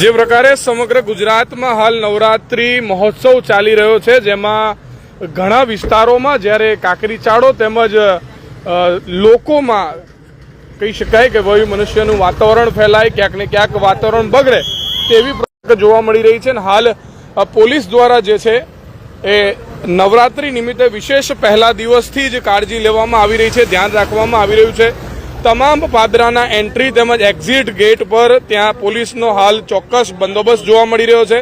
જે પ્રકારે સમગ્ર ગુજરાતમાં હાલ નવરાત્રી મહોત્સવ ચાલી રહ્યો છે, જેમાં ઘણા વિસ્તારોમાં જ્યારે કાકરી ચાળો તેમજ લોકોમાં કહી શકાય કે વયુ મનુષ્યનું વાતાવરણ ફેલાય, ક્યાંક ને ક્યાંક વાતાવરણ બગડે તેવી પ્રવૃત્તિ જોવા મળી રહી છે અને હાલ પોલીસ દ્વારા જે છે એ નવરાત્રી નિમિત્તે વિશેષ પહેલા દિવસથી જ કાળજી લેવામાં આવી રહી છે, ધ્યાન રાખવામાં આવી રહ્યું છે. તમામ પાદરાના એન્ટ્રી તેમજ એક્ઝિટ ગેટ પર ત્યાં પોલીસનો હાલ ચોક્કસ બંદોબસ્ત જોવા મળી રહ્યો છે.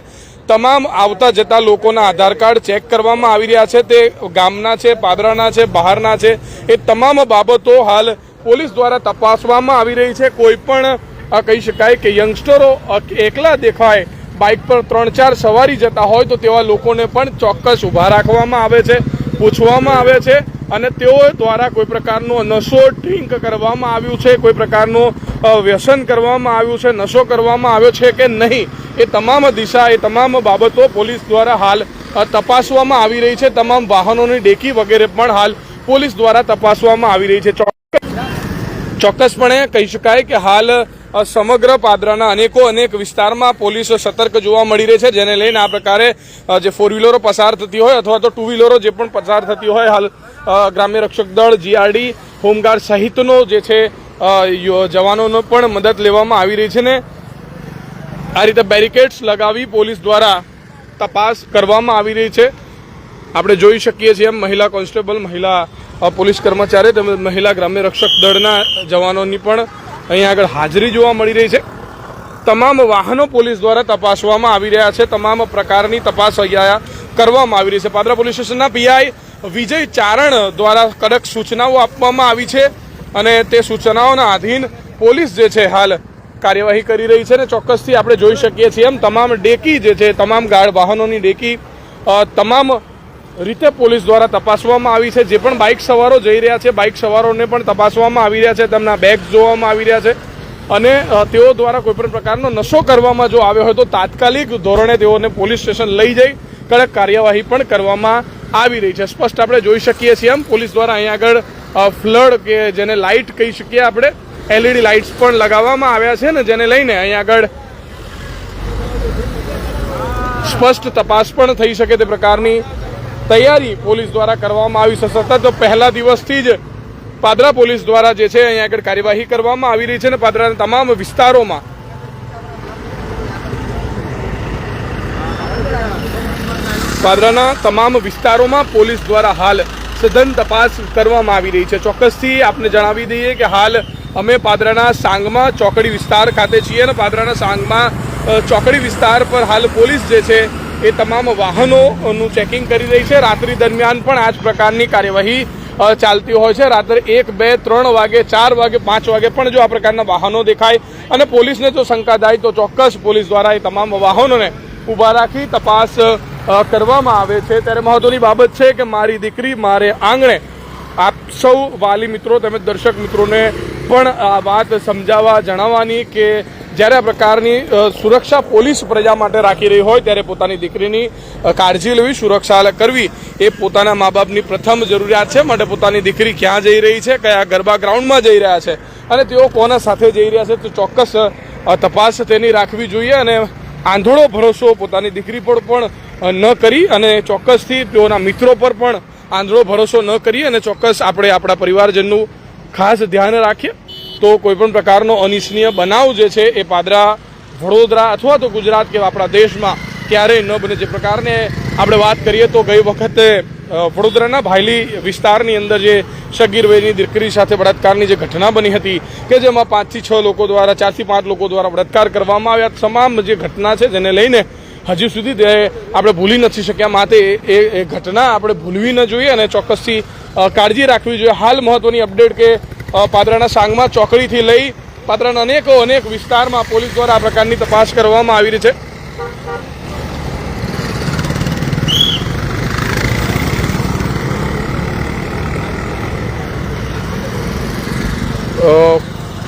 તમામ આવતા જતા લોકોના આધાર કાર્ડ ચેક કરવામાં આવી રહ્યા છે. તે ગામના છે, પાદરાના છે, બહારના છે. એ તમામ બાબતો હાલ પોલીસ દ્વારા તપાસવામાં આવી રહી છે. કોઈ પણ કહી શકાય કે યંગસ્ટરો એકલા દેખાય બાઇક પર ત્રણ ચાર સવારી જતા હોય તો તેવા લોકોને પણ ચોક્કસ ઊભા રાખવામાં આવે છે, પૂછવામાં આવે છે. અને તેઓ દ્વારા કોઈ પ્રકારનો નશો ડ્રિંક કરવામાં આવ્યું છે, કોઈ પ્રકારનું વ્યસન કરવામાં આવ્યું છે, નશો કરવામાં આવ્યો છે કે નહીં, એ તમામ દિશા, એ તમામ બાબતો પોલીસ દ્વારા હાલ તપાસવામાં આવી રહી છે. તમામ વાહનોની ડેકી વગેરે પણ હાલ પોલીસ દ્વારા તપાસવામાં આવી રહી છે. ચોક્કસપણે કહી શકાય કે હાલ સમગ્ર પાદરાના અનેકો, અનેક વિસ્તારમાં પોલીસ સતર્ક જોવા મળી રહી છે, જેને લઈને આ પ્રકારે જે ફોર વ્હીલરો પસાર થતી હોય અથવા તો ટુ વ્હીલરો જે પણ પસાર થતી હોય હાલ ગ્રામ્ય રક્ષક દળ જીઆરડી હોમગાર્ડ સહિતનો જે છે જવાનોનો પણ મદદ લેવામાં આવી રહી છે ને. આ રીતે બેરિકેડ્સ લગાવી પોલીસ દ્વારા તપાસ કરવામાં આવી રહી છે. આપણે જોઈ શકીએ છીએ એમ મહિલા કોન્સ્ટેબલ, મહિલા પોલીસ કર્મચારી તેમજ મહિલા ગ્રામ્ય રક્ષક દળના જવાનોની પણ અહીંયા આગળ હાજરી જોવા મળી રહી છે. તમામ વાહનો પોલીસ દ્વારા તપાસવામાં આવી રહ્યા છે. તમામ પ્રકારની તપાસ અહીંયા કરવામાં આવી રહી છે. પાદરા પોલીસ સ્ટેશનના પીઆઈ વિજય ચારણ દ્વારા કડક સૂચનાઓ આપવામાં આવી છે અને તે સૂચનાઓના આધીન પોલીસ જે છે હાલ કાર્યવાહી કરી રહી છે ને ચોક્કસથી આપણે જોઈ શકીએ છીએ એમ તમામ ડેકી જે છે, તમામ ગાર્ડ વાહનોની ડેકી તમામ રીતે પોલીસ દ્વારા તપાસવામાં આવી છે. જે પણ બાઇક સવારો જઈ રહ્યા છે, બાઇક સવારોને પણ તપાસવામાં આવી રહ્યા છે. તેમના બેગ જોવામાં આવી રહ્યા છે. અને તેઓ દ્વારા કોઈપણ પ્રકારનો નશો કરવામાં જો આવ્યો હોય તો તાત્કાલિક ધોરણે તેઓને પોલીસ સ્ટેશન લઈ જઈ, કડક કાર્યવાહી પણ કરવામાં આવી રહી છે. સ્પષ્ટ આપણે જોઈ શકીએ છીએ એમ. પોલીસ દ્વારા અહીંયા આગળ ફ્લડ કે જેને લાઇટ કહી શકીએ આપણે, એલઈડી લાઇટ્સ પણ લગાવવામાં આવ્યા છે ને, જેને લઈને અહીંયા આગળ સ્પષ્ટ તપાસ પણ થઈ શકે તે પ્રકારની તૈયારી પોલીસ દ્વારા કરવામાં આવી છે. સતત પહેલા દિવસથી જ પાદરા પોલીસ દ્વારા જે છે અહીંયા આગળ કાર્યવાહી કરવામાં આવી રહી છે અને પાદરાના તમામ વિસ્તારોમાં પાદરાના તમામ વિસ્તારોમાં પોલીસ દ્વારા હાલ સઘન તપાસ કરવામાં આવી રહી છે. ચોક્કસથી આપને જણાવી દઈએ કે હાલ અમે પાદરાના સાંગમાં ચોકડી વિસ્તાર ખાતે છીએ અને પાદરાના સાંગમાં ચોકડી વિસ્તાર પર હાલ પોલીસ જે છે એ તમામ વાહનોનું ચેકિંગ કરી રહી છે. રાત્રિ દરમિયાન પણ આ જ પ્રકારની કાર્યવાહી ચાલતી હોય છે. રાત્રે એક, બે, ત્રણ વાગે, ચાર વાગે, પાંચ વાગે પણ જો આ પ્રકારના વાહનો દેખાય અને પોલીસને જો શંકા થાય તો ચોક્કસ પોલીસ દ્વારા એ તમામ વાહનોને ઊભા રાખી તપાસ કરવામાં આવે છે. ત્યારે મહત્વની બાબત છે કે મારી દીકરી, મારે આંગણે આપ સૌ વાલી મિત્રો તેમજ દર્શક મિત્રોને પણ આ વાત સમજાવવા જણાવવાની કે જ્યારે આ પ્રકારની સુરક્ષા પોલીસ પ્રજા માટે રાખી રહી હોય ત્યારે પોતાની દીકરીની કાળજી લેવી, સુરક્ષા કરવી એ પોતાના મા બાપની પ્રથમ જરૂરિયાત છે. માટે પોતાની દીકરી ક્યાં જઈ રહી છે, કયા ગરબા ગ્રાઉન્ડમાં જઈ રહ્યા છે અને તેઓ કોના સાથે જઈ રહ્યા છે તો ચોક્કસ તપાસ તેની રાખવી જોઈએ અને આંધળો ભરોસો પોતાની દીકરી પર પણ ન કરી અને ચોક્કસથી તેઓના મિત્રો પર પણ આંધળો ભરોસો ન કરી અને ચોક્કસ આપણે આપણા પરિવારજનનું ખાસ ધ્યાન રાખીએ. તો કોઈપણ પ્રકારનો અનિચ્છનીય બનાવ જે છે એ પાદરા, વડોદરા અથવા તો ગુજરાત કે આપણા દેશમાં ક્યારેય ન બને. જે પ્રકારને આપણે વાત કરીએ તો ગઈ વખતે વડોદરાના ભાયલી વિસ્તારની અંદર જે વયની દીકરી સાથે બળાત્કારની જે ઘટના બની હતી કે જેમાં પાંચથી છ લોકો દ્વારા, ચારથી પાંચ લોકો દ્વારા બળાત્કાર કરવામાં આવ્યા. તમામ જે ઘટના છે જેને લઈને હજી સુધી તે આપણે ભૂલી નથી શક્યા. માટે એ ઘટના આપણે ભૂલવી ન જોઈએ અને ચોક્કસથી કાળજી રાખવી જોઈએ. હાલ મહત્વની અપડેટ કે પાદરાના સાંગમાં ચોકડીથી લઈ પાદરાના અનેકો અનેક વિસ્તારમાં પોલીસ દ્વારા આ પ્રકારની તપાસ કરવામાં આવી રહી છે.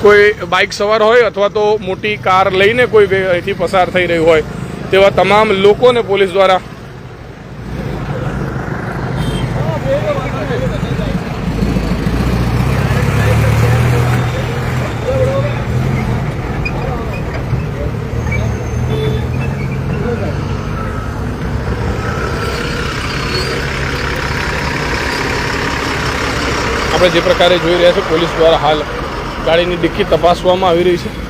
કોઈ બાઇક સવાર હોય અથવા તો મોટી કાર લઈને કોઈ અહીંથી પસાર થઈ રહ્યું હોય તેવા તમામ લોકોને પોલીસ દ્વારા આપણે જે પ્રકારે જોઈ રહ્યા છે પોલીસ દ્વારા હાલ ગાડીની ડિક્કી તપાસવામાં આવી રહી છે.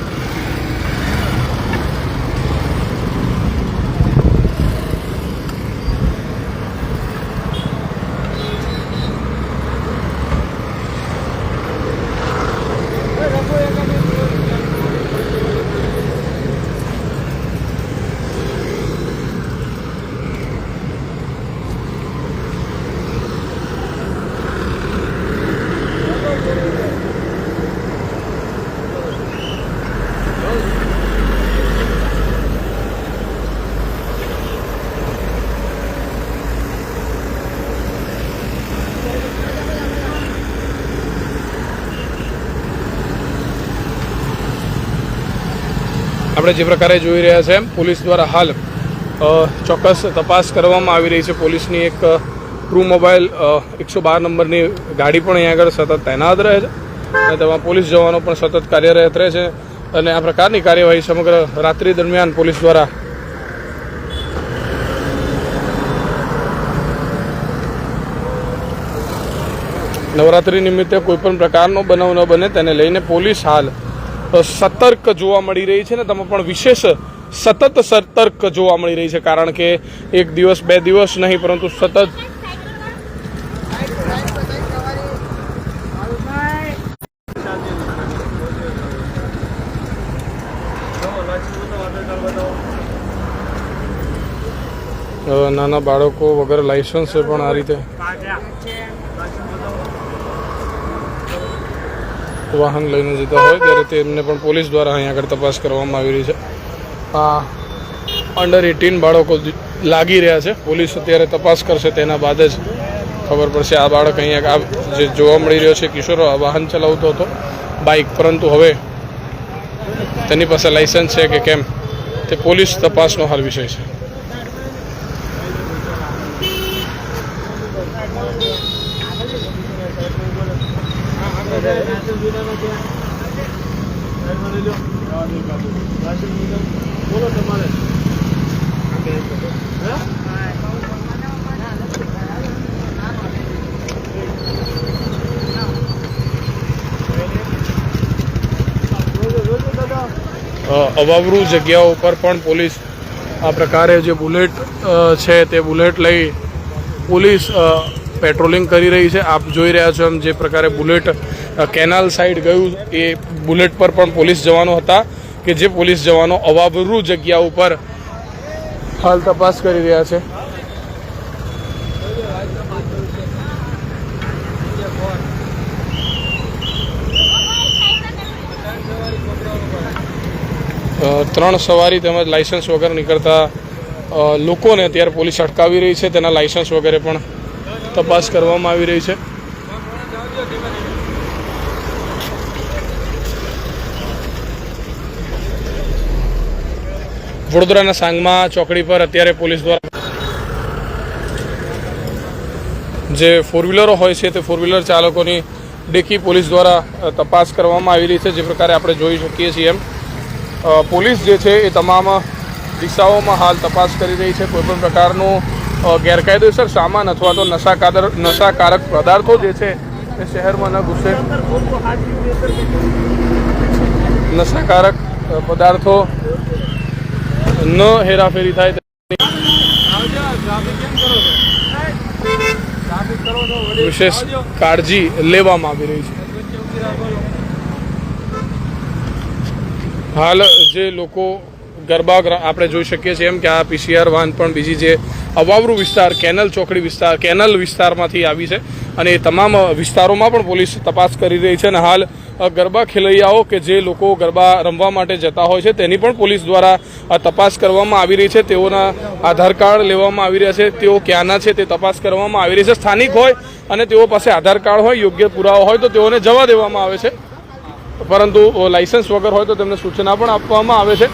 આપણે જે પ્રકારે જોઈ રહ્યા છે, પોલીસ દ્વારા હાલ ચોક્કસ તપાસ કરવામાં આવી રહી છે. પોલીસની એક ક્રૂ મોબાઈલ એકસો બાર નંબરની ગાડી પણ અહીંયા આગળ સતત તૈનાત રહે છે અને તેમાં પોલીસ જવાનો પણ સતત કાર્યરત રહે છે અને આ પ્રકારની કાર્યવાહી સમગ્ર રાત્રિ દરમિયાન પોલીસ દ્વારા નવરાત્રિ નિમિત્તે કોઈપણ પ્રકારનો બનાવ ન બને તેને લઈને પોલીસ હાલ સતર્ક જોવા મળી રહી છે ને તમે પણ વિશેષ સતત સતર્ક જોવા મળી રહી છે કારણ કે એક દિવસ, બે દિવસ નહીં, પરંતુ સતત નાના બાળકો વગર લાયસન્સ પણ આ રીતે વાહન લઈને જતા હોય ત્યારે તેમને પણ પોલીસ દ્વારા અહીં આગળ તપાસ કરવામાં આવી રહી છે. આ અંડર એટીન બાળકો લાગી રહ્યા છે. પોલીસ અત્યારે તપાસ કરશે તેના બાદ જ ખબર પડશે. આ બાળક અહીંયા આ જે જોવા મળી રહ્યો છે, કિશોરો, આ વાહન ચલાવતો હતો, બાઇક, પરંતુ હવે તેની પાસે લાઇસન્સ છે કે કેમ તે પોલીસ તપાસનો હાલ વિષય છે. અ, અવાવરૂ જગ્યાઓ ઉપર પણ પોલીસ આ પ્રકારે જે બુલેટ છે તે બુલેટ લઈ પોલીસ પેટ્રોલિંગ કરી રહી છે. આપ જોઈ રહ્યા છો એમ જે પ્રકારે બુલેટ કેનાલ સાઈડ ગયું, એ બુલેટ પર પણ પોલીસ જવાનો હતા કે જે પોલીસ જવાનો અવાવરૂ જગ્યા ઉપર હાલ તપાસ કરી રહ્યા છે. ત્રણ સવારી તેમજ લાયસન્સ વગર નીકળતા લોકોને અત્યારે પોલીસ અટકાવી રહી છે. તેના લાયસન્સ વગેરે પણ તપાસ કરવામાં આવી રહી છે. વડોદરાના સાંગમાં ચોકડી પર અત્યારે પોલીસ દ્વારા જે ફોર વ્હીલરો હોય છે તે ફોર વ્હીલર ચાલકોની ડેકી પોલીસ દ્વારા તપાસ કરવામાં આવી રહી છે, જે પ્રકારે આપણે જોઈ શકીએ છીએ એમ. પોલીસ જે છે એ તમામ દિશાઓમાં હાલ તપાસ કરી રહી છે. કોઈપણ પ્રકારનું ગેરકાયદેસર સામાન અથવા તો નશાકાદર, નશાકારક પદાર્થો જે છે એ શહેરમાં ન ઘૂસે. નશાકારક પદાર્થો ન હેરાફેરી થાય વિશેષ કાળજી લેવામાં આવી રહી છે. હાલ જે લોકો ગરબા આપણે જોઈ શકીએ છીએ એમ કે આ પીસીઆર વાન પણ બીજી જે અવાવરૂ વિસ્તાર, કેનલ ચોકડી વિસ્તાર, કેનલ વિસ્તારમાંથી આવી છે અને એ તમામ વિસ્તારોમાં પણ પોલીસ તપાસ કરી રહી છે અને હાલ ગરબા ખેલૈયાઓ કે જે લોકો ગરબા રમવા માટે જતા હોય છે તેની પણ પોલીસ દ્વારા તપાસ કરવામાં આવી રહી છે. તેઓના આધાર કાર્ડ લેવામાં આવી રહ્યા છે, તેઓ ક્યાંના છે તે તપાસ કરવામાં આવી રહી છે. સ્થાનિક હોય અને તેઓ પાસે આધાર કાર્ડ હોય, યોગ્ય પુરાવા હોય તો તેઓને જવા દેવામાં આવે છે. પરંતુ લાયસન્સ વગર હોય તો તેમને સૂચના પણ આપવામાં આવે છે.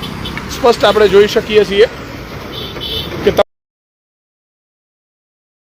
સ્પષ્ટ આપણે જોઈ શકીએ છીએ.